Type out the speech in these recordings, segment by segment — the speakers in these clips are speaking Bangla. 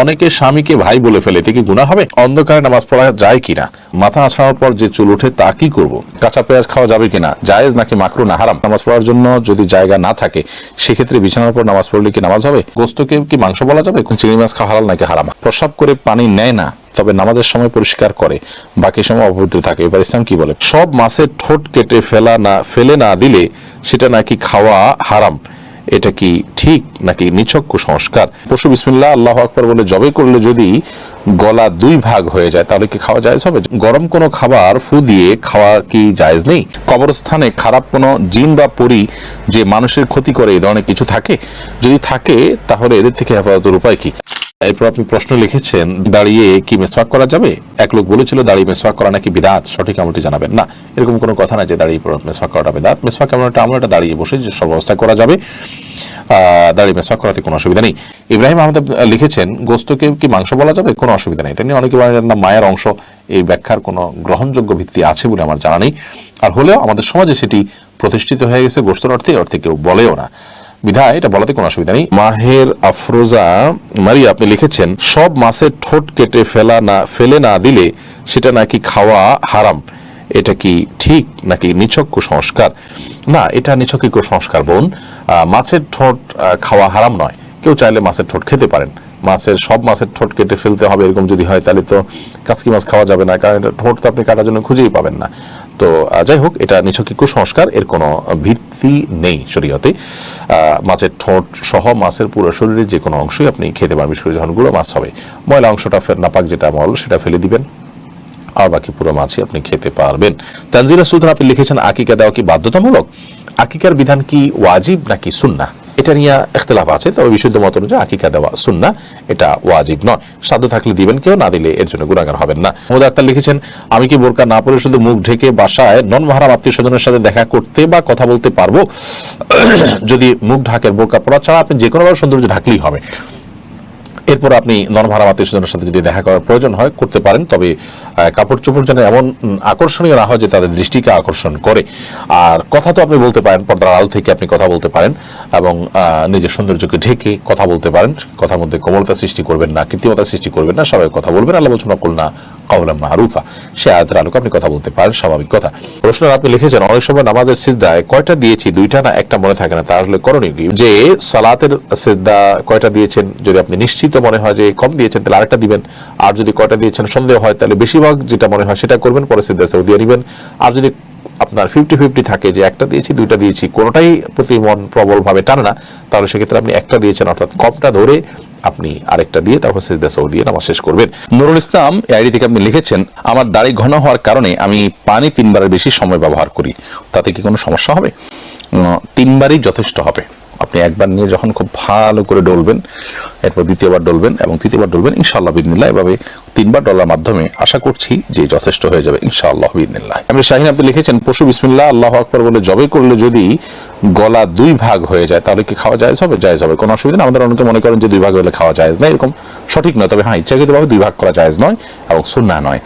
অনেকে স্বামীকে ভাই বলে ফেলে, এতে কি গুণা হবে? অন্ধকারে নামাজ পড়া যায় কিনা? মাথা আছড়ানোর পর যে চুল ওঠে, তা কি করব? কাঁচা পেঁয়াজ খাওয়া যাবে কিনা? জায়েজ নাকি মাকরু না? হারাম। নামাজ পড়ার জন্য যদি জায়গা না থাকে, সেক্ষেত্রে বিছানার পর নামাজ পড়লে কি নামাজ হবে? গোস্তকে কি মাংস বলা যাবে? চিংড়ি মাছ খাওয়া হালাল নাকি হারাম? প্রসাব করে পানি নেয় না, তবে নামাজের সময় পরিষ্কার করে, বাকি সময় অপবিত্র থাকে। এবার ইসলাম কি বলে? সব মাছের ঠোঁট কেটে ফেলা না, ফেলে না দিলে সেটা নাকি খাওয়া হারাম। এটা কি ঠিক নাকি নিছক কুসংস্কার পশু বিসমিল্লাহ, আল্লাহ আকবর বলে জবে করলে যদি গলা দুই ভাগ হয়ে যায়, তাহলে কি খাওয়া জায়জ হবে? গরম কোনো খাবার ফু দিয়ে খাওয়া কি জায়জ নেই? কবরস্থানে খারাপ কোনো জিন বা পরি যে মানুষের ক্ষতি করে, এই ধরনের কিছু থাকে? যদি থাকে, তাহলে এদের থেকে হেফাজতের উপায় কি? এরপর আপনি প্রশ্ন লিখেছেন, দাঁড়িয়ে কি মেসওয়াক করা যাবে? এক লোক বলেছিল দাঁড়িয়ে মেসওয়াক করা নাকি বিদাত, সঠিক আমলটি জানাবেন। না, এরকম কোনো কথা না যে দাঁড়িয়ে মেসওয়াক করাটা বিদাত। মেসওয়াক আমলটা আমলটা দাঁড়িয়ে বসে যে সব অবস্থা করা যাবে দাঁড়িয়ে মেসওয়াক করাতে কোনো অসুবিধা নেই। ইব্রাহিম আহমেদ লিখেছেন, গোস্তকে কি মাংস বলা যাবে? কোনো অসুবিধা নেই। এটা নিয়ে অনেকে বলেন, না, মায়ের অংশ। এই ব্যাখ্যার কোনো গ্রহণযোগ্য ভিত্তি আছে বলে আমার জানা নেই। আর হলেও আমাদের সমাজে সেটি প্রতিষ্ঠিত হয়ে গেছে গোস্তর অর্থে অর্থে কেউ বলেও না। বিধায়, এটা বলাতে কোনো অসুবিধা নেই। মাহের আফরোজা, মারিয়া, আপনি লিখেছেন, সব মাছের ঠোঁট কেটে ফেলা না, ফেলে না দিলে সেটা নাকি খাওয়া হারাম। এটা কি ঠিক নাকি নিছক কুসংস্কার? না, এটা নিছকই কুসংস্কার, বোন। মাছের ঠোঁট খাওয়া হারাম নয়। কেউ চাইলে মাছের ঠোঁট খেতে পারেন। মাছের, সব মাছের ঠোঁট কেটে ফেলতে হবে, এরকম যদি হয়, তাহলে তো কাসকি মাছ খাওয়া যাবে না, কারণ এটা ঠোঁট তো আপনি কাটার জন্য খুঁজেই পাবেন না। তো যাই হোক, এটা নিছকই কুসংস্কার, এর কোনো ভিত্তি নেই শরীয়তে। মাছের ঠোঁট সহ মাছের পুরো শরীরের যে কোনো অংশই আপনি খেতে পারবেন বিশেষ করে যখন গুঁড়ো মাছ হবে। ময়লা অংশটা ফের নাপাক যেটা মল, সেটা ফেলে দিবেন। আর বাকি পুরো মাছই আপনি খেতে পারবেন। তানজিরা সুলতান, আপনি লিখেছেন আকিকা দেওয়া কি বাধ্যতামূলক? আকিকার বিধান কি ওয়াজিব নাকি সুন্না এটা নিয়ে এখতলাফ আছে, তবে বিশুদ্ধ মত অনুযায়ী আকিকা দেওয়া সুন্না, এটা ওয়াজিব নয়। সাধ্য থাকলে দিবেন কেউ, না দিলে এর জন্য গুণাগার হবেন না। মোহাম্মদ আক্তার লিখেছেন, আমি কি বোরকা না পরে শুধু মুখ ঢেকে বাসায় নন মহারাম আত্মীয় স্বজনের সাথে দেখা করতে বা কথা বলতে পারব? যদি মুখ ঢাকের বোরকা পড়া ছাড়া আপনি যে কোনোভাবে সৌন্দর্য ঢাকলেই হবে। এরপর আপনি নরভার আত্মীয় সাথে যদি দেখা করার প্রয়োজন হয়, করতে পারেন। তবে কাপড় চোপড় যেন এমন আকর্ষণীয় না হয় যে তাদের দৃষ্টিকে আকর্ষণ করে। আর কথা তো আপনি বলতে পারেন, পর্দার আড়াল থেকে আপনি কথা বলতে পারেন এবং নিজের সৌন্দর্যকে ঢেকে কথা বলতে পারেন। কথার মধ্যে কোমলতা সৃষ্টি করবেন না, কৃত্রিমতা সৃষ্টি করবেন না সবাই কথা বলবেন। আল্লাহ বলছেন না কাউলাম মারুফা। সে আয়াতের আলোকে আপনি কথা বলতে পারেন, স্বাভাবিক কথা। প্রশ্ন, আপনি লিখেছেন, অনেক সময় নামাজের সিজদায় কয়টা দিয়েছি, দুইটা না, একটা মনে থাকে না করণীয় কি? যে সালাতের সিজদা কয়টা দিয়েছেন, যদি আপনি নিশ্চিত মনে হয় যে কম দিয়েছেন, তাহলে আরেকটা দিবেন। আর যদি কয়টা দিয়েছেন, সন্দেহ হয়, তাহলে বেশিরভাগ যেটা মনে হয়, সেটা করবেন, পরে সিজদা সেও দিয়ে নেবেন। আর যদি আপনার ফিফটি ফিফটি থাকে যে একটা দিয়েছি, দুইটা দিয়েছি, কোনোটাই প্রতি মন প্রবলভাবে টানে না, তাহলে সেক্ষেত্রে আপনি একটা দিয়েছেন, অর্থাৎ কমটা ধরে আপনি আরেকটা দিয়ে, তারপর সেজদা সহ দিয়ে নামাজ শেষ করবেন। নুরুল ইসলাম এই আইডি থেকে আপনি লিখেছেন, আমার দাড়ি ঘন হওয়ার কারণে আমি পানি তিনবারের বেশি সময় ব্যবহার করি। তাতে কি কোনো সমস্যা হবে? তিনবারই যথেষ্ট হবে। আপনি একবার নিয়ে যখন খুব ভালো করে ডলবেন, এরপর দ্বিতীয়বার ডলবেন এবং তৃতীয়বার ডলবেন, ইনশাআল্লাহ বিদিনিল্লাহ, এভাবে তিনবার ডলার মাধ্যমে আশা করছি যে যথেষ্ট হয়ে যাবে, ইনশাআল্লাহ বিদিনিল্লাহ আপনি শাহিন আপনি লিখেছেন, পশু বিসমিল্লাহ, আল্লাহ আকবর বলে জবে করলে যদি গলা দুই ভাগ হয়ে যায়, তাহলে কি খাওয়া যায় হবে? জায়েজ হবে। কোনো অসুবিধা আমাদের অনেকে মনে করেন যে দুই ভাগ হলে খাওয়া যায় না এরকম সঠিক নয়। তবে হ্যাঁ ইচ্ছাকৃতভাবে দুই ভাগ করা যায় নয় এবং সুন্না নয়।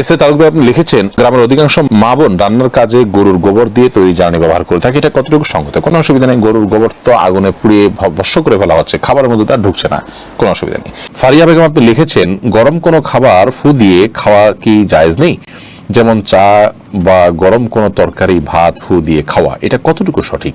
এসে তালুকদার আপনি লিখেছেন, গ্রামের অধিকাংশ মা বোন রান্নার কাজে গরুর গোবর দিয়ে তৈরি জ্বালানি ব্যবহার করে থাকে। এটা কতটুকু সংগত? কোনো অসুবিধা নেই। গরুর গোবর তো আগুনে পুড়িয়ে ভস্য করে ফেলা হচ্ছে। খাবারের মধ্যে তার ঢুকছে না। কোনো অসুবিধা নেই। ফারিয়া বেগম আপনি লিখেছেন, গরম কোনো খাবার ফু দিয়ে খাওয়া কি জায়েজ নেই? যেমন চা বা গরম কোনো তরকারি, ভাত ফু দিয়ে খাওয়া, এটা কতটুকু সঠিক?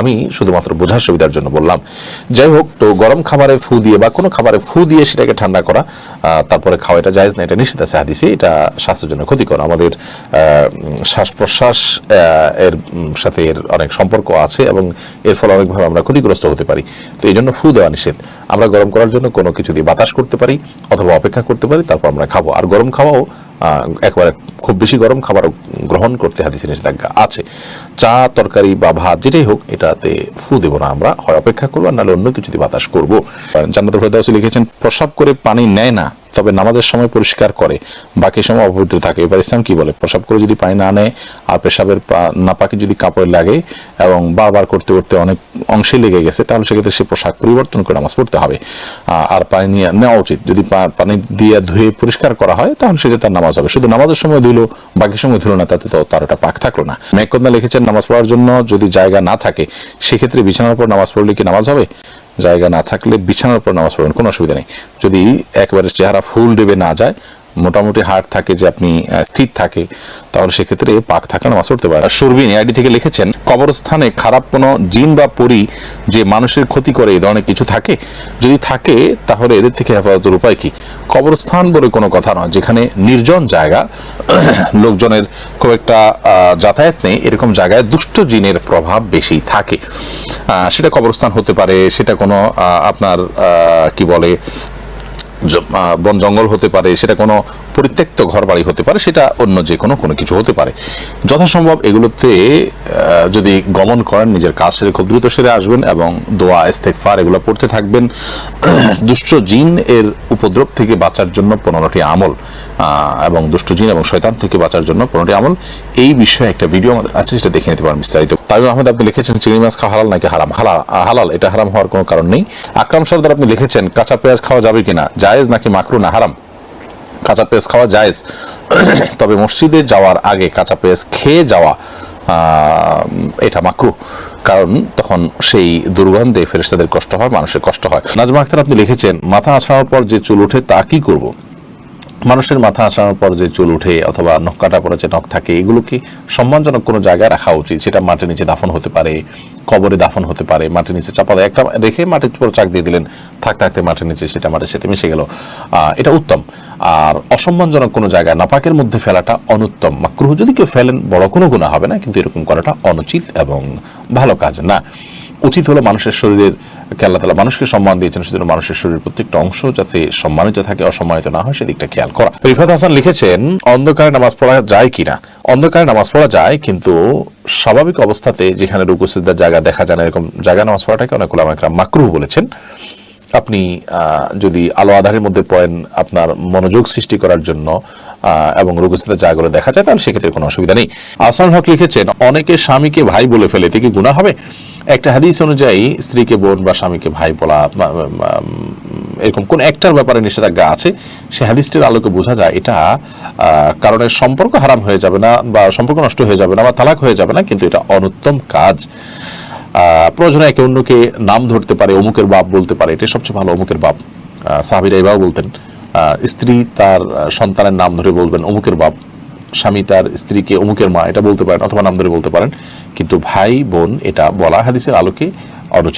আমি শুধুমাত্র বোঝার সুবিধার জন্য বললাম। যাই হোক, তো গরম খাবারে ফু দিয়ে বা কোনো খাবারে ফু দিয়ে সেটাকে ঠান্ডা করা তারপরে খাওয়া এটা জায়জ না, এটা নিষেধ আছে হাদিসে, এটা স্বাস্থ্যের জন্য ক্ষতিকর। আমাদের শ্বাস প্রশ্বাস এর সাথে এর অনেক সম্পর্ক আছে এবং এর ফলে অনেকভাবে আমরা ক্ষতিগ্রস্ত হতে পারি। তো এই জন্য ফু দেওয়া নিষেধ। আমরা গরম করার জন্য কোনো কিছু দিয়ে বাতাস করতে পারি অথবা অপেক্ষা করতে পারি, তারপর আমরা খাব। আর গরম খাওয়াও একবারে খুব বেশি গরম খাবার গ্রহণ করতে হাদিসে নিষেধাজ্ঞা আছে। চা, তরকারি বা ভাত যেটাই হোক, এটাতে ফু দেব না আমরা, হয় অপেক্ষা করব নাহলে অন্য কিছুতে বাতাস করব। জান্নাত ফেরদাউসি লিখেছেন, প্রসাব করে পানি নেয় না তবে নামাজের সময় পরিষ্কার করে, বাকি সময় অপবিত্র থাকে। এবার ইসলাম কি বলে? প্রসাব করে যদি পানি না নেয়, আর পেশাবের নাপাকি যদি কাপড় লাগে এবং বারবার করতে করতে অনেক অংশে লেগে গেছে, তাহলে সেক্ষেত্রে সে পোশাক পরিবর্তন করে নামাজ পড়তে হবে। আর পানি নিয়ে নেওয়া উচিত। যদি পানি দিয়ে ধুয়ে পরিষ্কার করা হয়, তাহলে সেক্ষেত্রে তার নামাজ হবে। শুধু নামাজের সময় ধুলো, বাকি সময় ধুলো না, তাতে তো তার একটা পাক থাকল না। মেঘকন্যা লিখেছেন, নামাজ পড়ার জন্য যদি জায়গা না থাকে, সেক্ষেত্রে বিছানার উপর নামাজ পড়লে কি নামাজ হবে? জায়গা না থাকলে বিছানার উপর নামাজ পড়বেন, কোনো অসুবিধা নেই। যদি একবারে চেহারা ফুল ডেবে না যায় মোটামুটি হার্ট থাকে, যে আপনি স্থির থাকে, তাহলে সেক্ষেত্রে পাক থাকলে নামাজ পড়তে পারে সুরবিন আইডি থেকে লিখেছেন, কবরস্থানে খারাপ কোনো জিন বা পরি যে মানুষের ক্ষতি করে এই ধরনের কিছু থাকে? যদি থাকে, তাহলে এদের থেকে হেফাজতের উপায় কি? কবরস্থান বলে কোনো কথা নয়, যেখানে নির্জন জায়গা, লোকজনের খুব একটা যাতায়াত নেই, এরকম জায়গায় দুষ্ট জিনের প্রভাব বেশি থাকে। সেটা কবরস্থান হতে পারে, সেটা কোনো আপনার কি বলে বন জঙ্গল হতে পারে, সেটা কোনো পরিত্যক্ত ঘর বাড়ি হতে পারে, সেটা অন্য যে কোনো কোনো কিছু হতে পারে। যথাসম্ভব এগুলোতে যদি গমন করেন, নিজের কাজ সেরে খুব দ্রুত সেরে আসবেন এবং দোয়া ইস্তেকফার এগুলো পড়তে থাকবেন। দুষ্ট জিন এর উপদ্রব থেকে বাঁচার জন্য পনেরোটি আমল এবং দুষ্ট জিন এবং শয়তান থেকে বাঁচার জন্য পনেরোটি আমল। এই বিষয়ে একটা ভিডিও আমাদের আছে, সেটা দেখে নিতে পারেন বিস্তারিত। তামিম আহমেদ আপনি লিখেছেন চিংড়ি মাছ খাওয়া হালাল নাকি হারাম? হালা হালাল, এটা হারাম হওয়ার কোনো কারণ নেই। আকরাম সর্দার আপনি লিখেছেন, কাঁচা পেঁয়াজ খাওয়া যাবে কিনা? জায়েজ নাকি মাকরু না হারাম? কাঁচা পেঁয়াজ খাওয়া জায়েজ। তবে মসজিদে যাওয়ার আগে কাঁচা পেঁয়াজ খেয়ে যাওয়া এটা মাকরু কারণ তখন সেই দুর্গন্ধে ফেরেস্তাদের কষ্ট হয়, মানুষের কষ্ট হয়। নাজমা আখতার আপনি লিখেছেন, মাথা আছড়ানোর পর যে চুল ওঠে তা কি করব? মানুষের মাথা আসানোর পর যে চুল উঠে অথবা নখ কাটা পরে যে নখ থাকে, এগুলো কি সম্মানজনক কোনো জায়গায় রাখা উচিত? সেটা মাটির নিচে দাফন হতে পারে, কবরে দাফন হতে পারে মাটির নিচে চাপা দেয় একটা রেখে মাটির উপর চাক দিয়ে দিলেন, থাক থাকতে মাটির নিচে সেটা মাটির সাথে মিশে গেল। এটা উত্তম। আর অসম্মানজনক কোনো জায়গায় নাপাকের মধ্যে ফেলাটা অনুত্তম। মাকরুহ যদি কেউ ফেলেন, বড় কোনো গুণা হবে না, কিন্তু এরকম করাটা অনুচিত এবং ভালো কাজ না। উচিত হলো মানুষের শরীরের আল্লাহ তালা মানুষকে সম্মান দিয়েছেন, সেজন্য মানুষের শরীরের প্রত্যেকটা অংশ যাতে সম্মানিত থাকে, অসম্মানিত না হয়, সেদিকটা খেয়াল করা। রিফাত হাসান লিখেছেন, অন্ধকারে নামাজ পড়া যায় কিনা? অন্ধকারে নামাজ পড়া যায়, কিন্তু স্বাভাবিক অবস্থাতে যেখানে রুকুসিদ্দার জায়গা দেখা যায় না, এরকম জায়গা নামাজ পড়াটাকে অনেক ওলামাকরাম মাকরুহ বলেছেন। আপনি যদি আলো আধারের মধ্যে পড়েন আপনার মনোযোগ সৃষ্টি করার জন্য এবং রোগস্থিত জায়গাগুলো দেখা যায়, তাহলে সেক্ষেত্রে কোনো অসুবিধা নেই। আসান হক লিখেছেন, অনেকে স্বামীকে ভাই বলে ফেলে, এতে কি গুণা হবে? একটা হাদিস অনুযায়ী স্ত্রীকে বোন বা স্বামীকে ভাই বলা এরকম কোন একটার ব্যাপারে নিষেধাজ্ঞা আছে? সে হাদিসটির আলোকে বোঝা যায় এটা কারণে সম্পর্ক হারাম হয়ে যাবে না বা সম্পর্ক নষ্ট হয়ে যাবে না বা তালাক হয়ে যাবে না কিন্তু এটা অনুত্তম কাজ। প্রয়োজনে একে অন্যকে নাম ধরতে পারে অমুকের বাপ বলতে পারে এটা সবচেয়ে ভালো অমুকের বাপ। সাহাবীরা বলতেন আহ, স্ত্রী তার সন্তানের নাম ধরে বলবেন অমুকের বাপ। স্বামী তার স্ত্রীকে অমুকের মা, এটা বলতে পারেন অথবা নাম ধরে বলতে পারেন। কিন্তু ভাই, বোন, এটা বলা হাদিসের আলোকে অনুচিত।